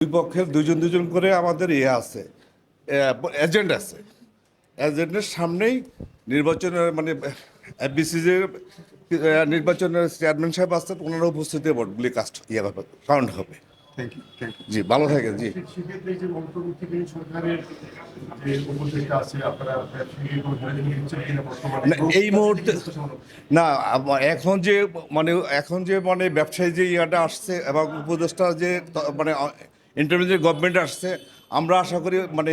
দুই পক্ষের দুজন দুজন করে আমাদের ইয়ে আছে এজেন্ট আছে। এজেন্টের সামনেই নির্বাচনের মানে বিসিজির নির্বাচনের চেয়ারম্যান সাহেব আসছেন ওনারা উপস্থিতি ভোটগুলি কাস্ট ইয়ে হবে কাউন্ট হবে। জি ভালো থাকেন জি। এই মুহূর্তে না এখন যে মানে এখন যে মানে ব্যবসায়ী যে ইয়াটা আসছে এবং উপদেষ্টা যে মানে ইন্টারমিডিয়েট গভর্নমেন্ট আসছে, আমরা আশা করি মানে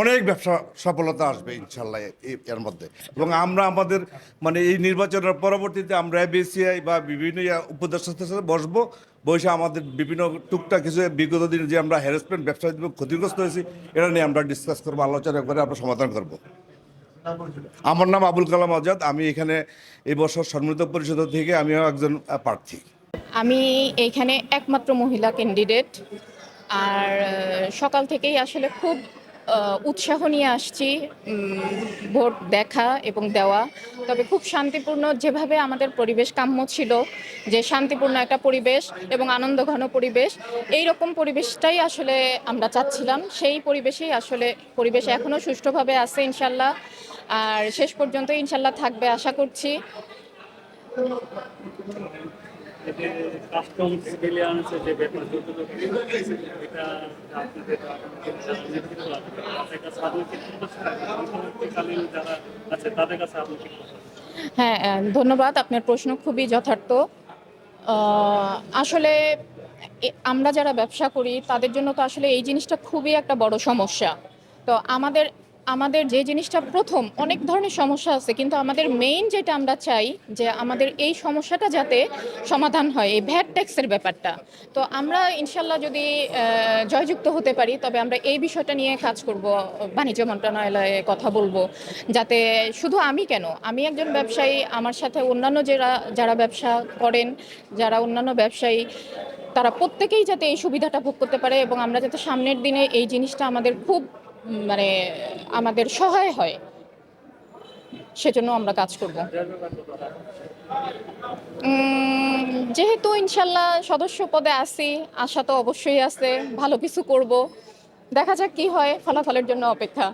অনেক ব্যবসা সফলতা আসবে ইনশাল্লাহ এর মধ্যে। এবং আমরা আমাদের মানে এই নির্বাচনের পরবর্তীতে আমরা বিসিআই বা বিভিন্ন উপদেষ্টার সাথে বসবো। বসে আমাদের বিভিন্ন টুকটাক কিছু বিগত দিনে যে আমরা হ্যারাসমেন্ট ব্যবসায়ী ক্ষতিগ্রস্ত হয়েছি, এটা নিয়ে আমরা ডিসকাস করব, আলোচনা করে আমরা সমাধান করব। আমার নাম আবুল কালাম আজাদ, আমি এখানে এই বছর সম্মিলিত পরিষদ থেকে আমিও একজন প্রার্থী। আমি এইখানে একমাত্র মহিলা ক্যান্ডিডেট আর সকাল থেকেই আসলে খুব উৎসাহ নিয়ে আসছি ভোট দেখা এবং দেওয়া। তবে খুব শান্তিপূর্ণ যেভাবে আমাদের পরিবেশ কাম্য ছিল, যে শান্তিপূর্ণ একটা পরিবেশ এবং আনন্দঘন পরিবেশ এই রকম পরিবেশটাই আসলে আমরা চাচ্ছিলাম। সেই পরিবেশেই আসলে পরিবেশ এখনও সুষ্ঠুভাবে আছে ইনশাল্লাহ। আর শেষ পর্যন্ত ইনশাল্লাহ থাকবে, আশা করছি। যে কাস্টম সিভিলিয়ান্স যে ব্যাপার হ্যাঁ ধন্যবাদ। আপনার প্রশ্ন খুবই যথার্থ। আসলে আমরা যারা ব্যবসা করি, তাদের জন্য তো আসলে এই জিনিসটা খুবই একটা বড় সমস্যা। তো আমাদের আমাদের যে জিনিসটা প্রথম, অনেক ধরনের সমস্যা আছে, কিন্তু আমাদের মেইন যেটা আমরা চাই যে আমাদের এই সমস্যাটা যাতে সমাধান হয়, এই ভ্যাট ট্যাক্সের ব্যাপারটা। তো আমরা ইনশাল্লাহ যদি জয়যুক্ত হতে পারি, তবে আমরা এই বিষয়টা নিয়ে কাজ করব, বাণিজ্য মন্ত্রণালয়ে কথা বলব, যাতে শুধু আমি কেন, আমি একজন ব্যবসায়ী, আমার সাথে অন্যান্য যারা যারা ব্যবসা করেন, যারা অন্যান্য ব্যবসায়ী, তারা প্রত্যেকেই যাতে এই সুবিধাটা ভোগ করতে পারে এবং আমরা যাতে সামনের দিনে এই জিনিসটা আমাদের খুব মানে আমাদের সহায় হয়। সেজন্য আমরা কাজ করব। যেহেতু ইনশাল্লাহ সদস্য পদে আসি আশা তো অবশ্যই আছে, ভালো কিছু করব। দেখা যাক কি হয়, ফলাফলের জন্য অপেক্ষা।